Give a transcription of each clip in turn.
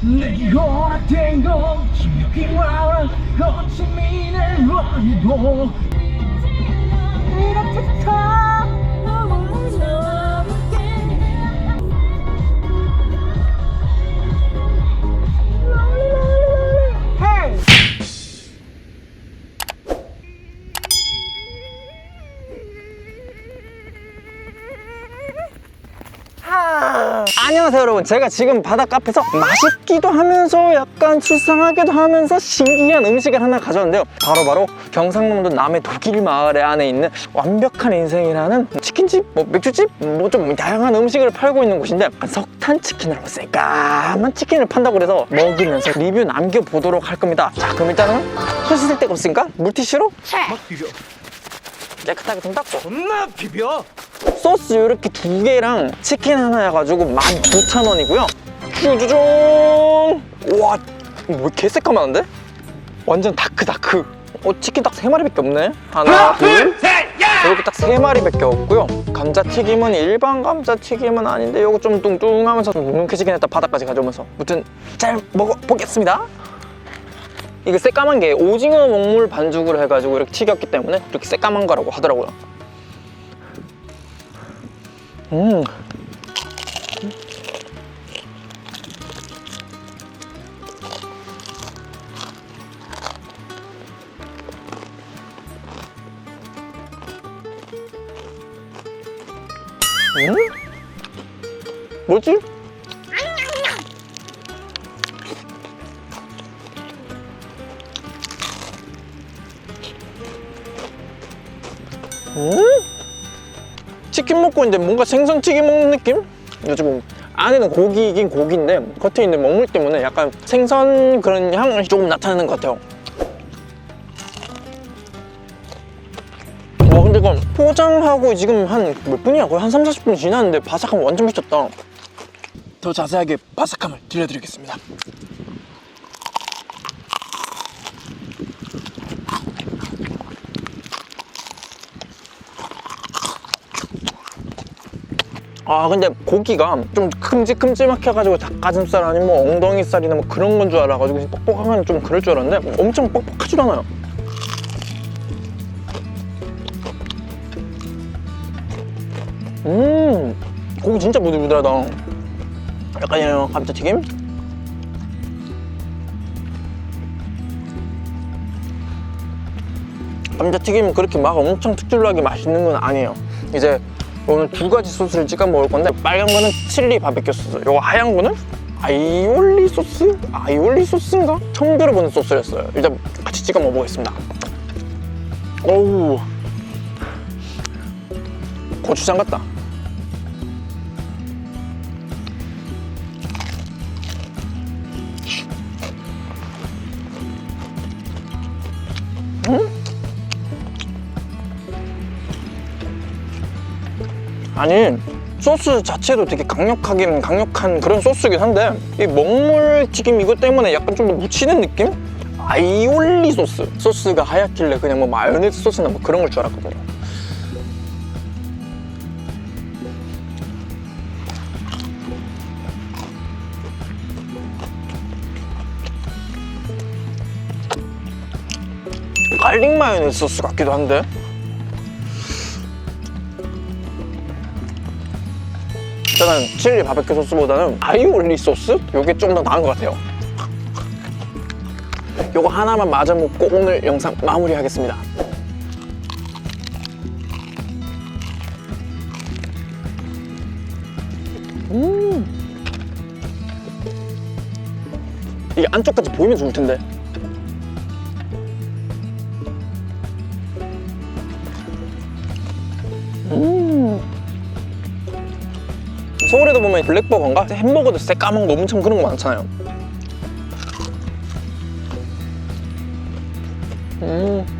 내가 된거 기억이 와라. 거친 미래 와도 이렇게 다 안녕하세요 여러분. 제가 지금 바닷가 앞에서 맛있기도 하면서 약간 수상하기도 하면서 신기한 음식을 하나 가져왔는데요. 바로 바로 경상남도 남해 독일 마을 안에 있는 완벽한 인생이라는 치킨집, 뭐 맥주집, 뭐 좀 다양한 음식을 팔고 있는 곳인데 약간 석탄 치킨이라고 새까만 치킨을 판다고 그래서 먹으면서 리뷰 남겨보도록 할 겁니다. 자 그럼 일단은 손 씻을 데가 없으니까 물티슈로 막 비벼 깨끗하게 좀 닦고. 존나 비벼 소스 이렇게 두 개랑 치킨 하나 해가지고 19,000원이고요. 쭈쭈종! 와, 뭐 개새까만한데? 완전 다크 다크. 어, 치킨 딱 세 마리밖에 없네. 하나, 둘, 이렇게 딱 세 마리밖에 없고요. 감자튀김은 일반 감자튀김은 아닌데 이거 좀 뚱뚱하면서 좀 눅눅해지긴 했다 바닥까지 가져오면서. 무튼 잘 먹어보겠습니다. 이게 새까만 게 오징어 먹물 반죽으로 해가지고 이렇게 튀겼기 때문에 이렇게 새까만 거라고 하더라고요. 음. 음? 뭐지? 음? 치킨 먹고 있는데 뭔가 생선튀김 먹는 느낌? 요즘 안에는 고기이긴 고기인데 겉에 있는 먹물 때문에 약간 생선 그런 향이 조금 나타나는 것 같아요 와 근데 이거 포장하고 지금 한 몇 분이야? 거의 한 3, 40분 지났는데 바삭함 완전 미쳤다 더 자세하게 바삭함을 들려드리겠습니다 아 근데 고기가 좀 큼직큼직해가지고 닭가슴살 아니면 뭐 엉덩이살이나 뭐 그런 건 줄 알아가지고 뻑뻑하면 좀 그럴 줄 알았는데 엄청 뻑뻑하지도 않아요. 음 고기 진짜 부들부들하다. 약간 이런 감자튀김? 감자튀김이 그렇게 막 엄청 특출나게 맛있는 건 아니에요. 이제 오늘 두 가지 소스를 찍어 먹을 건데 빨간 거는 칠리 바베큐 소스 요거 하얀 거는 아이올리 소스? 아이올리 소스인가? 처음 들어보는 소스였어요. 일단 같이 찍어 먹어보겠습니다. 어우. 고추장 같다 아니 소스 자체도 되게 강력하긴 강력한 그런 소스긴 한데 이 먹물 튀김 이것 때문에 약간 좀 더 묻히는 느낌? 아이올리 소스. 소스가 하얗길래 그냥 뭐 마요네즈 소스나 뭐 그런 걸 줄 알았거든요. 갈릭 마요네즈 소스 같기도 한데 저는 칠리 바베큐 소스보다는 아이올리 소스? 이게 좀 더 나은 것 같아요. 요거 하나만 마저 먹고 오늘 영상 마무리하겠습니다. 음! 이게 안쪽까지 보이면 좋을 텐데 서울에도 보면 블랙버거인가? 햄버거도 새까만 거 엄청 그런 거 많잖아요 음.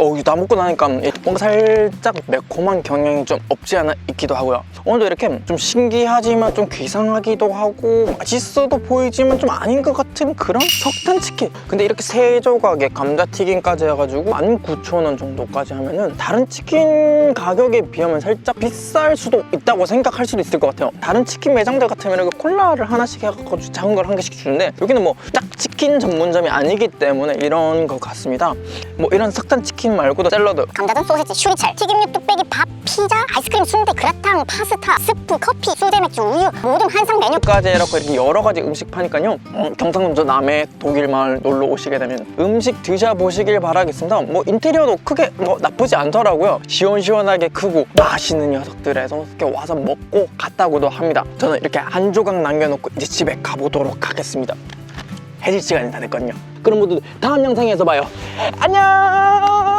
어, 다 먹고 나니까 뭔가 살짝 매콤한 경향이 좀 없지 않아 있기도 하고요. 오늘도 이렇게 좀 신기하지만 좀 귀상하기도 하고 맛있어도 보이지만 좀 아닌 것 같은 그런 석탄 치킨. 근데 이렇게 세 조각의 감자튀김까지 해가지고 19,000원 정도까지 하면은 다른 치킨 가격에 비하면 살짝 비쌀 수도 있다고 생각할 수도 있을 것 같아요. 다른 치킨 매장들 같으면 그 콜라를 하나씩 해가지고 작은 걸 한 개씩 주는데 여기는 뭐 딱 치킨 전문점이 아니기 때문에 이런 것 같습니다. 뭐 이런 석탄 치킨 말고도 샐러드 감자전, 소세지, 슈리찰, 튀김류, 뚝배기, 밥, 피자, 아이스크림, 순대, 그라탕, 파스타, 스프, 커피, 수제 맥주, 우유 모든 한상 메뉴 까지 해놓고 이렇게 여러 가지 음식 파니까요. 어, 경상도 남해 독일 마을 놀러 오시게 되면 음식 드셔보시길 바라겠습니다. 뭐 인테리어도 크게 뭐 나쁘지 않더라고요. 시원시원하게 크고 맛있는 녀석들에서 이렇게 와서 먹고 갔다고도 합니다. 저는 이렇게 한 조각 남겨놓고 이제 집에 가보도록 하겠습니다. 해질 시간이 다 됐거든요. 그럼 모두 다음 영상에서 봐요. 안녕!